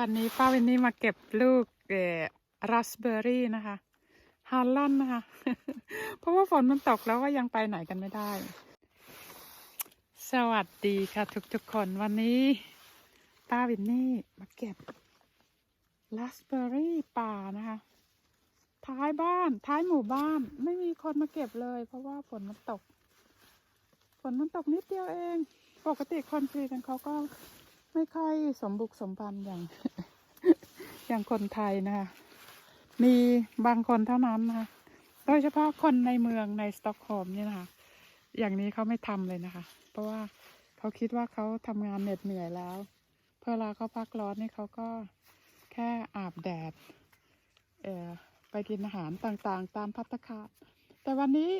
วันนี้ป้าวินนี่มาเก็บลูกเอ่อราสเบอร์รี่นะคะฮาร์ลอนนะคะ เพราะว่าฝนมันตกแล้วก็ยังไปไหนกันไม่ได้ สวัสดีค่ะทุกๆคนวันนี้ป้าวินนี่มาเก็บราสเบอร์รี่ป่านะคะ ท้ายบ้านท้ายหมู่บ้าน ไม่มีคนมาเก็บเลย เพราะว่าฝนมันตก ฝนมันตกนิดเดียวเอง ปกติคนคุยกันเขาก็ ไม่ค่อยสมบุกสมบันอย่าง อย่างคนไทยนะคะมีบางคนเท่านั้นนะคะโดยเฉพาะคนในเมืองในสต็อกโฮล์มนี่นะคะ อย่างนี้เขาไม่ทำเลยนะคะ เพราะว่าเขาคิดว่าเขาทำงานเหน็ดเหนื่อยแล้วเวลาเขาพักร้อนนี่เขาก็แค่อาบแดดเออไปกินอาหารต่างๆ ตามพัตตาคาแต่วันนี้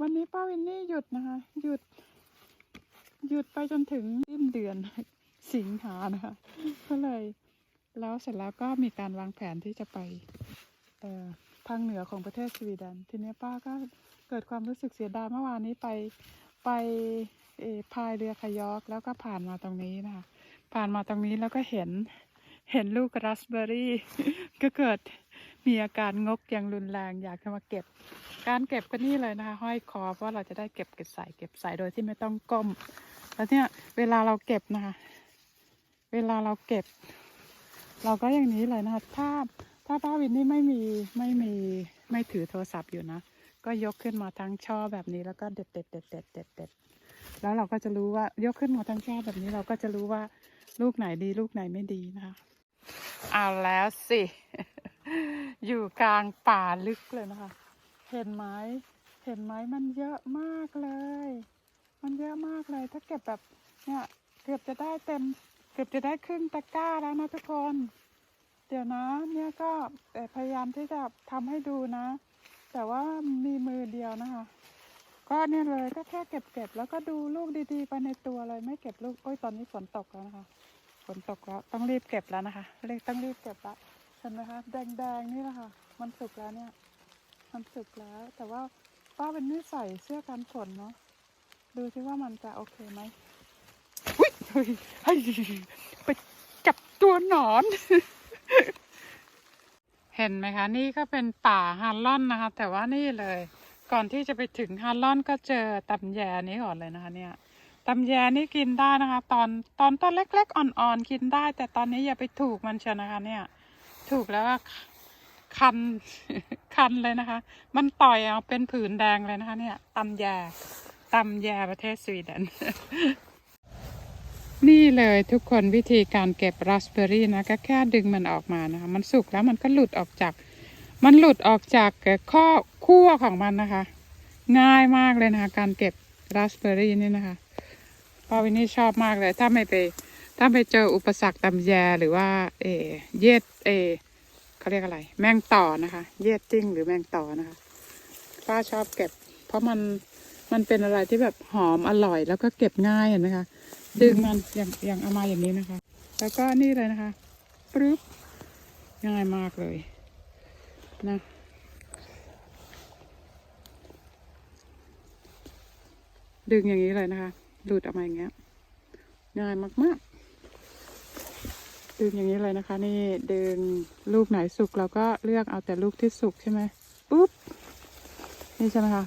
วันนี้ป้าวินนี่หยุดนะคะ หยุด หยุดไปจนถึง สิงหานะคะก็เลยแล้วเสร็จแล้วก็มีการวางแผนที่จะไปทางเหนือของประเทศสวีเดนทีนี้ป้าก็เกิดความรู้สึกเสียดายเมื่อวานนี้ไปไปพายเรือคายอกแล้วก็ผ่านมาตรงนี้นะคะผ่านมาตรงนี้แล้วก็เห็นเห็นลูกราสเบอร์รี่ ก็เกิดมีอาการงกอย่างรุนแรงอยากจะมาเก็บ การเก็บก็นี่เลยนะคะ ห้อยคอเพราะเราจะได้เก็บเก็บใส่เก็บใส่โดยที่ไม่ต้องก้มแล้วเนี่ยเวลาเราเก็บนะคะ เวลาเราเก็บ เราก็อย่างนี้เลยนะคะถ้าถ้าป้าวินนี่ไม่มีไม่มีไม่ถือโทรศัพท์อยู่นะ ก็ยกขึ้นมาทั้งช่อแบบนี้แล้วก็เด็ดเด็ดเด็ดเด็ดเด็ดเด็ดแล้วเราก็จะรู้ว่ายกขึ้นมาทั้งช่อแบบนี้เราก็จะรู้ว่าลูกไหนดีลูกไหนไม่ดีนะคะ เอาแล้วสิ อยู่กลางป่าลึกเลยนะคะ เห็นไหมเห็นไหมมันเยอะมากเลย มันเยอะมากเลย ถ้าเก็บแบบเนี่ยเกือบจะได้เต็ม กือบจะได้ครึ่งตะกร้าแล้วนะทุกคน เดี๋ยวนะเนี่ยก็พยายามที่จะทำให้ดูนะ แต่ว่ามีมือเดียวนะคะ ก็เนี่ยเลยก็แค่เก็บเก็บแล้วก็ดูลูกดีๆไปในตัวเลยไม่เก็บลูกโอ้ยตอนนี้ฝนตกแล้วนะคะฝนตกแล้วต้องรีบเก็บแล้วนะคะเรียกต้องรีบเก็บละเห็นไหมคะแดงๆนี่แหละค่ะมันสุกแล้วเนี่ย มันสุกแล้ว แต่ว่าป้าเป็นไม่ใส่เสื้อกันฝนเนาะดูซิว่ามันจะโอเคไหม ไปจับตัวหนอน เห็นไหมคะ นี่ก็เป็นป่าฮาร์ลอนนะคะ แต่ว่านี่เลย ก่อนที่จะไปถึงฮาร์ลอนก็เจอตำแยนี้ก่อนเลยนะคะ เนี่ยตำแยนี่กินได้นะคะ ตอนตอนต้นเล็ก ๆ อ่อนๆกินได้ แต่ตอนนี้อย่าไปถูกมันเชียวนะคะ เนี่ย ถูกแล้วก็คันคันเลยนะคะ มันต่อยเอาเป็นผืนแดงเลยนะคะ เนี่ยตำแยตำแยประเทศสวีเดน นี่เลยทุกคนวิธีการเก็บราสเบอร์รี่นะก็แค่ดึงมันออกมานะคะ มันสุกแล้วมันก็หลุดออกจาก มันหลุดออกจากข้อขั้วของมันนะคะ ง่ายมากเลยนะคะ การเก็บราสเบอร์รี่นี่นะคะป้าวินนี่ชอบมากเลย ถ้าไม่ไป ถ้าไปเจออุปสรรคตำแยหรือว่า เอเย็ดเออเขาเรียกอะไร แมงต่อนะคะ เย็ดจิ้งหรือแมงต่อนะคะป้าชอบเก็บ เพราะมันมันเป็นอะไรที่แบบหอมอร่อยแล้วก็เก็บง่ายเห็นไหมคะ ดึงมันอย่างอย่างเอามาอย่างนี้นะคะ แล้วก็นี่เลยนะคะปึ๊บง่ายมากเลยนะดึงอย่างนี้เลยนะคะหลุดออกมาอย่างเงี้ยง่ายมากๆ ดึงอย่างนี้เลยนะคะ นี่ดึงลูกไหนสุกเราก็เลือกเอาแต่ลูกที่สุกใช่ไหมปุ๊บนี่ใช่ไหมคะ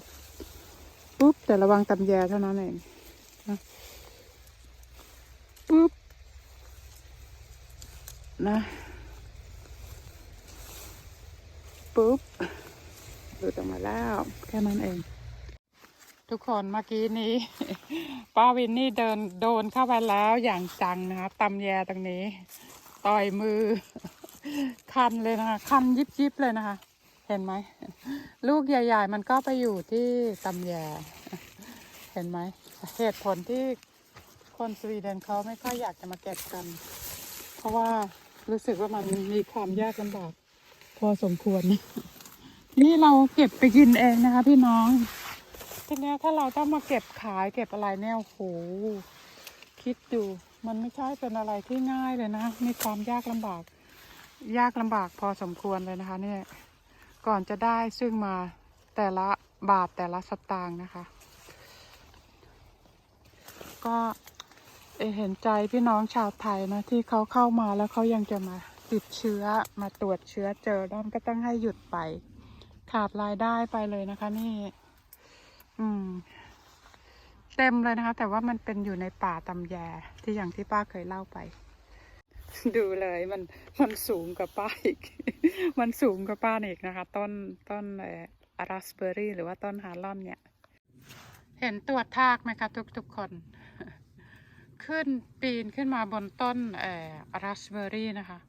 ปุ๊บแต่ระวังตำแยเท่านั้นเองนะปุ๊บ นะ ปุ๊บหลุดออกมาแล้ว แค่นั้นเอง ทุกคนเมื่อกี้นี้ ป้าวินนี่เดินโดนเข้าไปแล้วอย่างจังนะคะตำแยตรงนี้ ต่อยมือ คันเลยนะคะ คันยิบยิบเลยนะคะ เห็นไหม ลูกใหญ่ๆ มันก็ไปอยู่ที่ตำแย เห็นไหม เหตุผลที่คนสวีเดนเขาไม่ค่อยอยากจะมาเก็บกัน เพราะว่า รู้สึกว่ามันมีความยากลำบากพอสมควร นี่เราเก็บไปกินเองนะคะ พี่น้องทีนี้ถ้าเราต้องมาเก็บขายเก็บอะไรเนี่ยโอ้โหคิดดูมันไม่ใช่เป็นอะไรที่ง่ายเลยนะ มีความยากลำบาก ยากลำบากพอสมควรเลยนะคะ เนี่ย ก่อนจะได้ซึ่งมาแต่ละบาทแต่ละสตางค์นะคะ ก็ เห็นใจพี่น้องชาวไทยนะที่เขาเข้ามาแล้วเขายังจะมาติดเชื้อมาตรวจเชื้อเจอแล้วมันก็ต้องให้หยุดไป ขาดรายได้ไปเลยนะคะ นี่ อืม เต็มเลยนะคะ แต่ว่ามันเป็นอยู่ในป่าตำแยที่อย่างที่ป้าเคยเล่าไป ดูเลยมันมันสูงกว่าป้าอีก มันสูงกว่าป้าอีกนะคะ ต้นต้นเอ่อราสเบอร์รี่ หรือว่าต้นฮาร์ลอนเนี่ย เห็นตัวจทากไหมคะทุกทุกๆคน ขึ้นปีนขึ้นมาบนต้นเอ่อราสเบอร์รี่นะคะ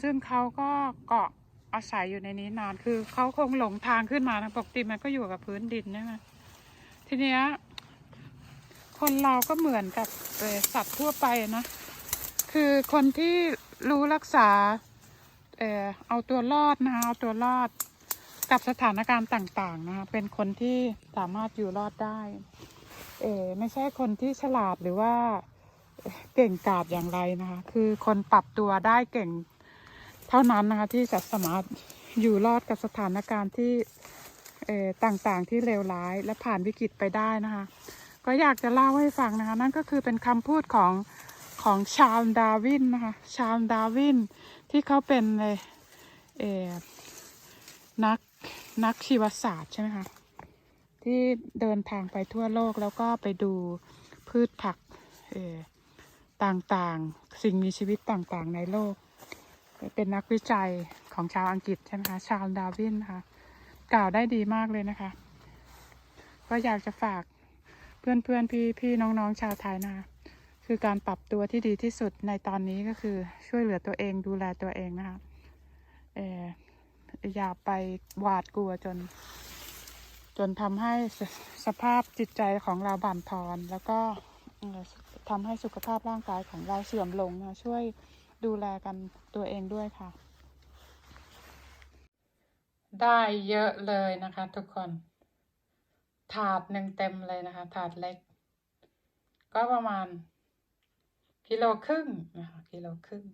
ซึ่งเขาก็เกาะอาศัยอยู่ในนี้นานคือเขาคงหลงทางขึ้นมานะปกติมันก็อยู่กับพื้นดินใช่ไหมทีเนี้ยคนเราก็เหมือนกับสัตว์ทั่วไปนะ คือคนที่รู้รักษาเอ่อเอาตัวรอดนะคะเอาตัวรอดกับสถานการณ์ต่างๆนะคะเป็นคนที่สามารถอยู่รอดได้ เออไม่ใช่คนที่ฉลาดหรือว่าเก่งกาจอย่างไรนะคะ คือคนปรับตัวได้เก่งเท่านั้นนะคะ ที่จะสามารถอยู่รอดกับสถานการณ์ที่เอต่างๆที่เลวร้ายและผ่านวิกฤตไปได้นะคะ ก็อยากจะเล่าให้ฟังนะคะ นั่นก็คือเป็นคำพูดของของชาลดาวินนะคะ ชาลดาวินที่เขาเป็นเอเอนักนักชีวศาสตร์ใช่ไหมคะ ที่เดินทางไปทั่วโลกแล้วก็ไปดูพืชผักต่างๆ สิ่งมีชีวิตต่างๆ ในโลก เป็นนักวิจัยของชาวอังกฤษใช่ไหมคะชาลดาวินนะคะกล่าวได้ดีมากเลยนะคะ ก็อยากจะฝากเพื่อนเพื่อนพี่พี่น้องน้องๆ ชาวไทยนะคะคือการปรับตัวที่ดีที่สุดในตอนนี้ก็คือช่วยเหลือตัวเองดูแลตัวเองนะคะเอออย่าไปหวาดกลัวจน จนทำให้สภาพจิตใจของเราบั่นทอน แล้วก็ทำให้สุขภาพร่างกายของเราเสื่อมลงนะช่วยดูแลกันตัวเองด้วยค่ะ ได้เยอะเลยนะคะ ทุกคน ถาดหนึ่งเต็มเลยนะคะ ถาดเล็ก ก็ประมาณกิโลครึ่งนะคะกิโลครึ่ง